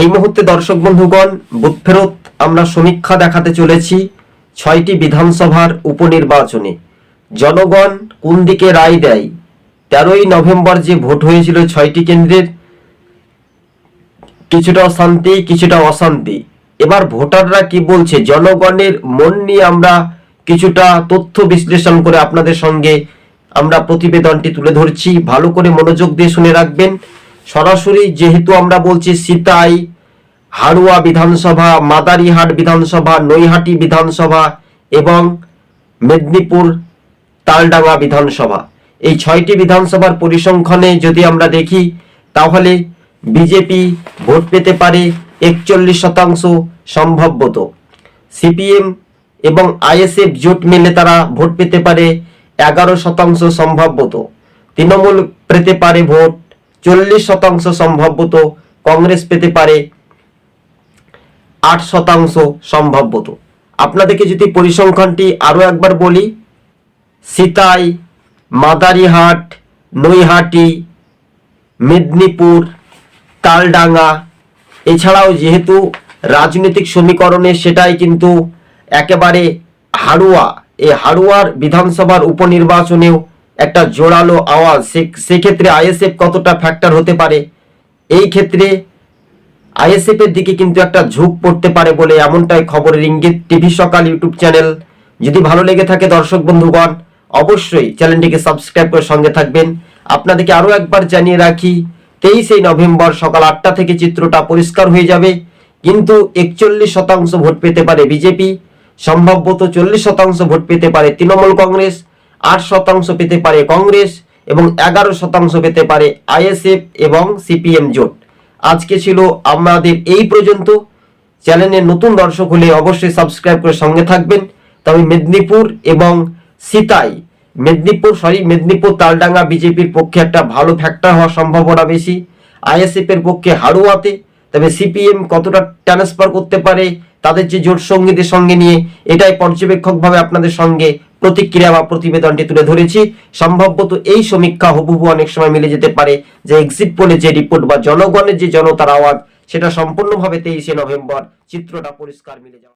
এই মুহূর্তে দর্শক বন্ধুগণ, বুথ ফেরত আমরা সমীক্ষা দেখাতে চলেছি ছয়টি বিধানসভার উপনির্বাচনে। জনগণ কোন দিকে রায় দেয়? তেরোই নভেম্বর যে ভোট হয়েছিল ছয়টি কেন্দ্রের, কিছুটা শান্তি কিছুটা অশান্তি। এবার ভোটাররা কি বলছে? জনগণের মন নিয়ে আমরা কিছুটা তথ্য বিশ্লেষণ করে আপনাদের সঙ্গে আমরা প্রতিবেদনটি তুলে ধরছি। ভালো করে মনোযোগ দিয়ে শুনে রাখবেন। সরাসরি যেহেতু আমরা বলছি সিতাই, হাড়ুয়া বিধানসভা, মাদারিহাট বিধানসভা, নৈহাটি বিধানসভা এবং মেদিনীপুর তালডাঙ্গা বিধানসভা। এই ছয়টি বিধানসভার পরিসংখ্যানে যদি আমরা দেখি, তাহলে বিজেপি ভোট পেতে পারে একচল্লিশ শতাংশ সম্ভবত সিপিএম এবং আইএসএফ জোট মিলে তারা ভোট পেতে পারে এগারো শতাংশ সম্ভবত তৃণমূল পেতে পারে ভোট চল্লিশ শতাংশ সম্ভবত কংগ্রেস পেতে পারে, আট শতাংশ সম্ভবত আপনাদেরকে যদি পরিসংখ্যানটি আরও একবার বলি, সিতাই, মাদারিহাট, নৈহাটি, মেদিনীপুর, তালডাঙ্গা, এছাড়াও যেহেতু রাজনৈতিক সমীকরণে সেটাই কিন্তু একেবারে হাড়ুয়া এই হাড়ুয়ার বিধানসভার উপনির্বাচনেও একটা জোরালো আওয়াজ সেক্ষেত্রে আইএসএফ কতটা ফ্যাক্টর হতে পারে? এই ক্ষেত্রে আইএসএফ এর দিকে কিন্তু একটা ঝুঁক পড়তে পারে বলে এমনটাই খবরের ইঙ্গিত টিভি সকাল ইউটিউব চ্যানেল। যদি ভালো লেগে থাকে দর্শক বন্ধুগণ, অবশ্যই চ্যানেলটিকে সাবস্ক্রাইব করে সঙ্গে থাকবেন। আপনাদেরকে আরও একবার জানিয়ে রাখি তেইশে নভেম্বর সকাল আটটা থেকে চিত্রটা পরিষ্কার হয়ে যাবে। কিন্তু একচল্লিশ শতাংশ ভোট পেতে পারে বিজেপি সম্ভবত চল্লিশ শতাংশ ভোট পেতে পারে তৃণমূল কংগ্রেস। আট শতাংশ পেতে পারে কংগ্রেস এবং এগারো শতাংশ পেতে পারে আইএসএফ এবং সিপিএম জোট। আজকে ছিল আমাদের এই পর্যন্ত। চ্যানেলের নতুন দর্শক হলে অবশ্যই সাবস্ক্রাইব করে সঙ্গে থাকবেন। তবে মেদিনীপুর এবং সিতাই, মেদিনীপুর সরি মেদিনীপুর তালডাঙ্গা বিজেপির পক্ষে একটা ভালো ফ্যাক্টর হওয়ার সম্ভাবনা বেশি। আইএসএফ এর পক্ষে হাড়ুয়াতে, তবে সিপিএম কতটা ট্রান্সফার করতে পারে, তাদের যে জোট সঙ্গীদের সঙ্গে নিয়ে, এটাই পর্যবেক্ষকভাবে আপনাদের সঙ্গে প্রতিক্রিয়া বা প্রতিবেদনটি তুলে ধরেছি। সম্ভবত এই সমীক্ষা হুবহু অনেক সময় মিলে যেতে পারে যে এক্সিট পোলে যে রিপোর্ট বা জনগণের যে জনতার আওয়াজ, সেটা সম্পূর্ণভাবে তেইশে নভেম্বর চিত্রটা পরিষ্কার মিলে যাওয়া